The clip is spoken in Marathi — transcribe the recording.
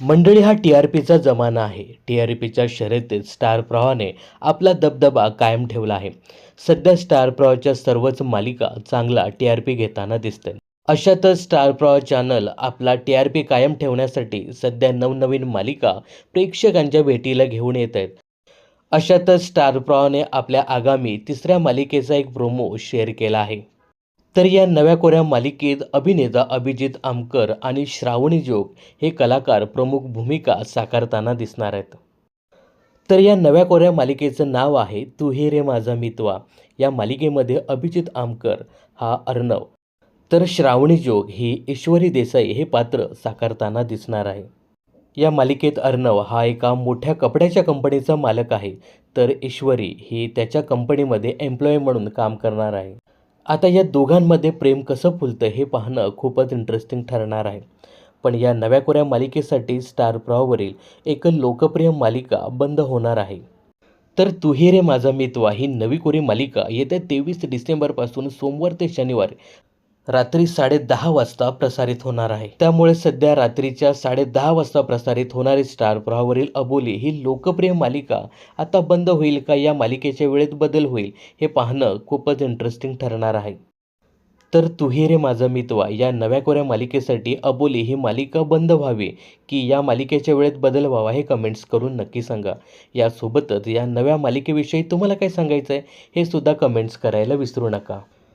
मंडळी हा टी आर पीचा जमाना आहे. टी आर पीच्या शर्यतीत स्टार प्रवाहाने आपला दबदबा कायम ठेवला आहे. सध्या स्टार प्रवाहाच्या सर्वच मालिका चांगला टी आर पी घेताना दिसते अशातच स्टार प्रवाह चॅनल आपला टी आर पी कायम ठेवण्यासाठी सध्या नवनवीन मालिका प्रेक्षकांच्या भेटीला घेऊन येत आहेत. अशातच स्टार प्रवाहाने आपल्या आगामी तिसऱ्या मालिकेचा एक प्रोमो शेअर केला आहे. तर या नव्या कोऱ्या मालिकेत अभिनेता अभिजित आमकर आणि श्रावणी जोग हे कलाकार प्रमुख भूमिका साकारताना दिसणार आहेत. तर या नव्या कोऱ्या मालिकेचं नाव आहे तू हे रे माझा मितवा या मालिकेमध्ये अभिजित आमकर हा अर्णव. तर श्रावणी जोग ही ईश्वरी देसाई हे पात्र साकारताना दिसणार आहे. या मालिकेत अर्णव हा एका मोठ्या कपड्याच्या कंपनीचा मालक आहे तर ईश्वरी ही त्याच्या कंपनीमध्ये एम्प्लॉई म्हणून काम करणार आहे. आता या दोघांमध्ये प्रेम कसं फुलतं हे पाहणं खूपच इंटरेस्टिंग ठरणार आहे. पण या नव्या कोऱ्या मालिकेसाठी स्टार प्रॉवरील एक लोकप्रिय मालिका बंद होणार आहे. तर तुही रे माझा मितवा ही नवी कोरी मालिका येत्या तेवीस डिसेंबरपासून सोमवार ते शनिवार रात्री साडेदहा वाजता प्रसारित होणार आहे. त्यामुळे सध्या रात्रीच्या साडेदहा वाजता प्रसारित होणारी स्टार प्रवाहावरील अबोली ही लोकप्रिय मालिका आता बंद होईल का या मालिकेच्या वेळेत बदल होईल हे पाहणं खूपच इंटरेस्टिंग ठरणार आहे. तर तुही रे माझा मितवा या नव्या कोऱ्या मालिकेसाठी अबोली ही मालिका बंद व्हावी की या मालिकेच्या वेळेत बदल व्हावा हे कमेंट्स करून नक्की सांगा. यासोबतच या नव्या मालिकेविषयी तुम्हाला काय सांगायचं आहे हे सुद्धा कमेंट्स करायला विसरू नका.